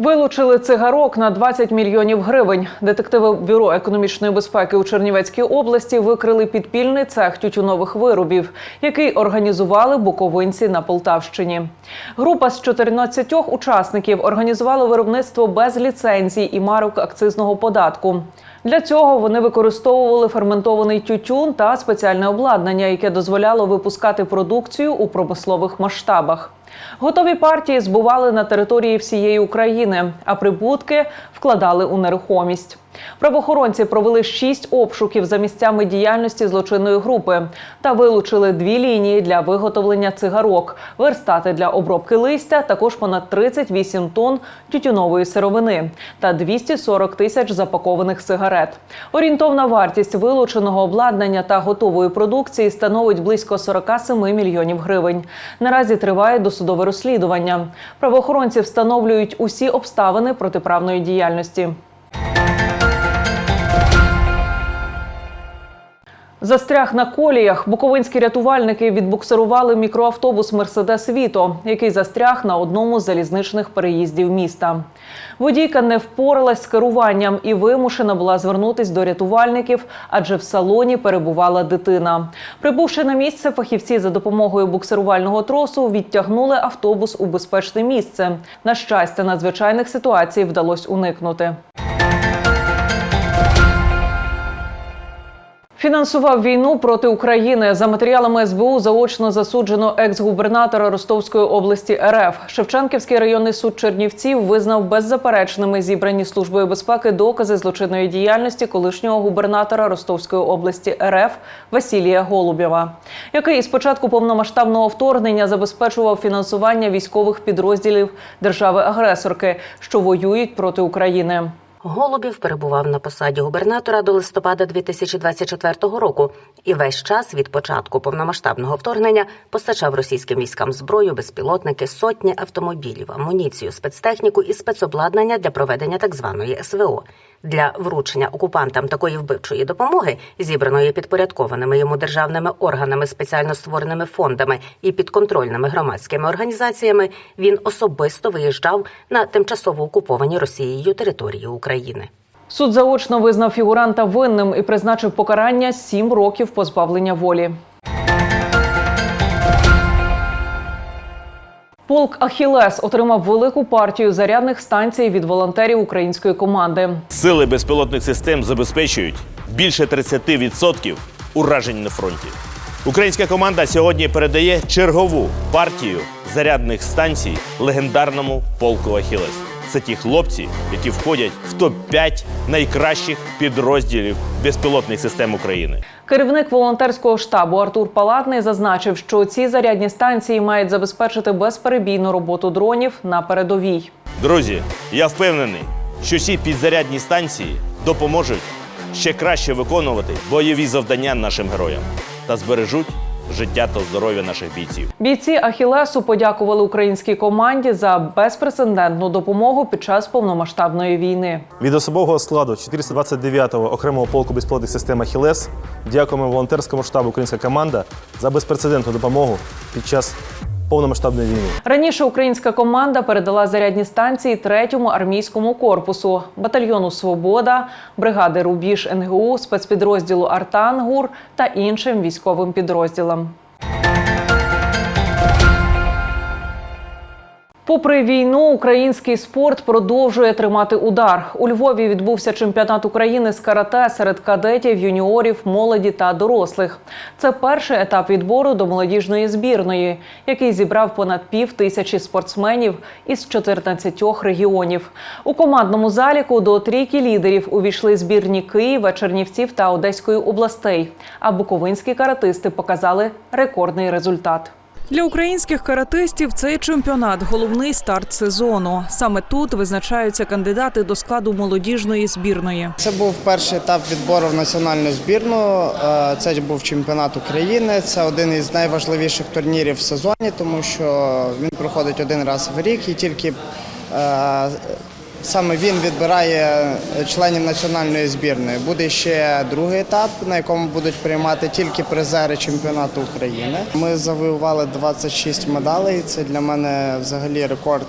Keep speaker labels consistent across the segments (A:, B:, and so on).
A: Вилучили цигарок на 20 мільйонів гривень. Детективи бюро економічної безпеки у Чернівецькій області викрили підпільний цех тютюнових виробів, який організували буковинці на Полтавщині. Група з 14 учасників організувала виробництво без ліцензій і марок акцизного податку. Для цього вони використовували ферментований тютюн та спеціальне обладнання, яке дозволяло випускати продукцію у промислових масштабах. Готові партії збували на території всієї України, а прибутки вкладали у нерухомість. Правоохоронці провели шість обшуків за місцями діяльності злочинної групи та вилучили дві лінії для виготовлення цигарок, верстати для обробки листя, також понад 38 тонн тютюнової сировини та 240 тисяч запакованих сигарет. Орієнтовна вартість вилученого обладнання та готової продукції становить близько 47 мільйонів гривень. Наразі триває досудове розслідування. Правоохоронці встановлюють усі обставини протиправної діяльності. Застряг на коліях. Буковинські рятувальники відбуксирували мікроавтобус Мерседес Віто, який застряг на одному з залізничних переїздів міста. Водійка не впоралась з керуванням і вимушена була звернутись до рятувальників, адже в салоні перебувала дитина. Прибувши на місце, фахівці за допомогою буксирувального тросу відтягнули автобус у безпечне місце. На щастя, надзвичайних ситуацій вдалося уникнути. Фінансував війну проти України за матеріалами СБУ заочно засуджено екс-губернатора Ростовської області РФ. Шевченківський районний суд Чернівців визнав беззаперечними зібрані службою безпеки докази злочинної діяльності колишнього губернатора Ростовської області РФ Василія Голубєва, який із початку повномасштабного вторгнення забезпечував фінансування військових підрозділів держави-агресорки, що воюють проти України.
B: Голубів перебував на посаді губернатора до листопада 2024 року і весь час від початку повномасштабного вторгнення постачав російським військам зброю, безпілотники, сотні автомобілів, амуніцію, спецтехніку і спецобладнання для проведення так званої СВО. Для вручення окупантам такої вбивчої допомоги, зібраної підпорядкованими йому державними органами, спеціально створеними фондами і підконтрольними громадськими організаціями, він особисто виїжджав на тимчасово окуповані Росією території України.
A: Суд заочно визнав фігуранта винним і призначив покарання 7 років позбавлення волі. Полк Ахілес отримав велику партію зарядних станцій від волонтерів української команди.
C: Сили безпілотних систем забезпечують більше 30% уражень на фронті. Українська команда сьогодні передає чергову партію зарядних станцій легендарному полку Ахілес. Це ті хлопці, які входять в топ-5 найкращих підрозділів безпілотних систем України.
A: Керівник волонтерського штабу Артур Палатний зазначив, що ці зарядні станції мають забезпечити безперебійну роботу дронів на передовій.
C: Друзі, я впевнений, що ці підзарядні станції допоможуть ще краще виконувати бойові завдання нашим героям та збережуть життя та здоров'я наших бійців.
A: Бійці Ахілесу подякували українській команді за безпрецедентну допомогу під час повномасштабної війни.
D: Від особового складу 429-го окремого полку безплатних систем «Ахілес» дякуємо волонтерському штабу «Українська команда» за безпрецедентну допомогу під час повномасштабної війни.
A: Раніше українська команда передала зарядні станції третьому армійському корпусу, батальйону Свобода, бригади Рубіж НГУ, спецпідрозділу Артангур та іншим військовим підрозділам. Попри війну, український спорт продовжує тримати удар. У Львові відбувся чемпіонат України з карате серед кадетів, юніорів, молоді та дорослих. Це перший етап відбору до молодіжної збірної, який зібрав понад пів тисячі спортсменів із 14 регіонів. У командному заліку до трійки лідерів увійшли збірні Києва, Чернівців та Одеської областей. А буковинські каратисти показали рекордний результат. Для українських каратистів цей чемпіонат головний старт сезону. Саме тут визначаються кандидати до складу молодіжної збірної.
E: Це був перший етап відбору в національну збірну. Е, Це був чемпіонат України. Це один із найважливіших турнірів в сезоні, тому що він проходить один раз в рік і тільки е, Саме він відбирає членів національної збірної. Буде ще другий етап, на якому будуть приймати тільки призери чемпіонату України. Ми завоювали 26 медалей. Це для мене взагалі рекорд.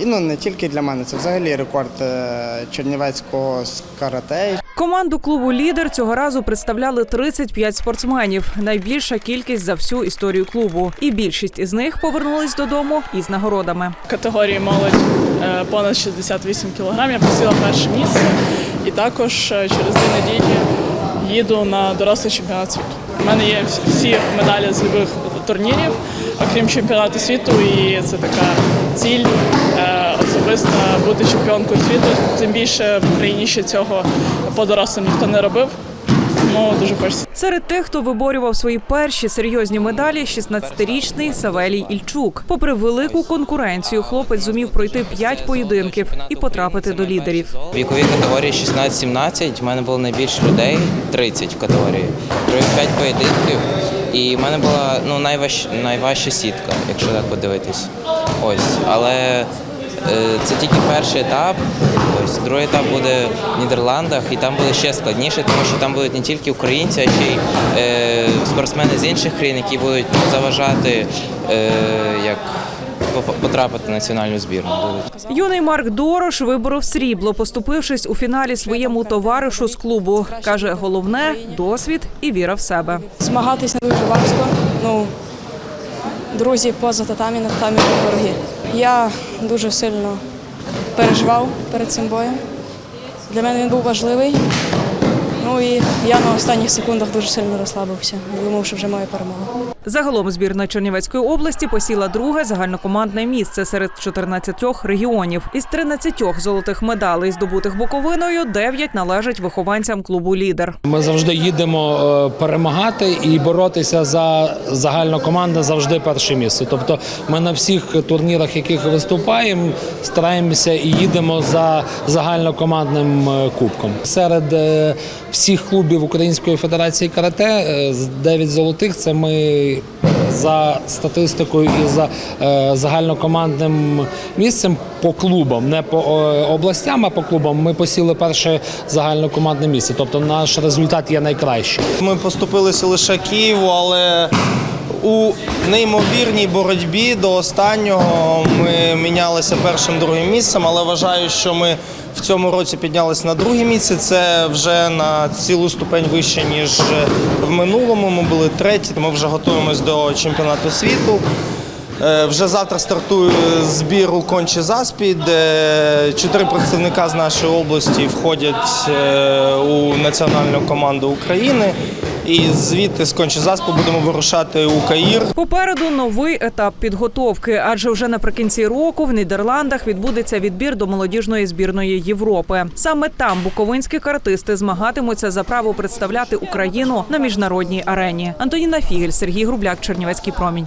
E: І ну не тільки для мене, це взагалі рекорд е, чернівецького карате.
A: Команду клубу Лідер цього разу представляли 35 спортсменів. Найбільша кількість за всю історію клубу. І більшість із них повернулись додому із нагородами.
F: категорії молодь е, понад 68 кг. Я посіла перше місце. І також е, через дві неділі їду на дорослий чемпіонат світу. У мене є всі- медалі з любих турнірів, окрім чемпіонату світу. І це така ціль особиста бути чемпіонкою світу. Тим більше в Україні ще цього по дорослим ніхто не робив. Тому дуже хочеться.
A: Серед тих, хто виборював свої перші серйозні медалі, 16-річний Савелій Ільчук. Попри велику конкуренцію, хлопець зумів пройти 5 поєдинків і потрапити до лідерів.
G: В віковій категорії 16-17 в мене було найбільше людей 30 в категорії. Провів 5 поєдинків. І в мене була ну, найваж, найважча сітка, якщо так подивитись. Ось. Але це тільки перший етап. Ось другий етап буде в Нідерландах, і там буде ще складніше, тому що там будуть не тільки українці, а ще й е, спортсмени з інших країн, які будуть заважати е, як потрапити в національну збірну.
A: Юний Марк Дорош виборов срібло, поступившись у фіналі своєму товаришу з клубу. каже, головне досвід і віра в себе.
H: Змагатись не дуже важко. Ну, друзі поза татамі, на татамі вороги. Я дуже сильно переживав перед цим боєм. Для мене він був важливий. Ну і я на останніх секундах дуже сильно розслабився. Думав, що вже моя перемога.
A: Загалом збірна Чернівецької області посіла друге загальнокомандне місце серед 14 регіонів. Із 13 золотих медалей, здобутих Буковиною, 9 належать вихованцям клубу Лідер.
I: Ми завжди їдемо е, перемагати і боротися за загальну команду завжди перше місце. Тобто ми на всіх турнірах, яких виступаємо, стараємося і їдемо за загальнокомандним е, кубком. Серед е, всіх клубів Української федерації карате е, 9 золотих це ми за статистикою і за е, загальнокомандним місцем по клубам, не по е, областям, а по клубам. Ми посіли перше загальнокомандне місце. Тобто наш результат є найкращий.
J: Ми поступилися лише Києву, але у неймовірній боротьбі до останнього ми мінялися першим другим місцем, але вважаю, що ми в цьому році піднялися на друге місце. Це вже на цілу ступень вище, ніж в минулому. Ми були треті. Ми вже готуємось до чемпіонату світу. Е, Вже завтра стартує збір у кончі заспі, де чотири представника з нашої області входять е, у національну команду України. І звідти з кончі заспу будемо вирушати у Каїр.
A: Попереду новий етап підготовки, адже вже наприкінці року в Нідерландах відбудеться відбір до молодіжної збірної Європи. Саме там буковинські каратисти змагатимуться за право представляти Україну на міжнародній арені. Антоніна Фігель, Сергій Грубляк, Чернівецький промінь.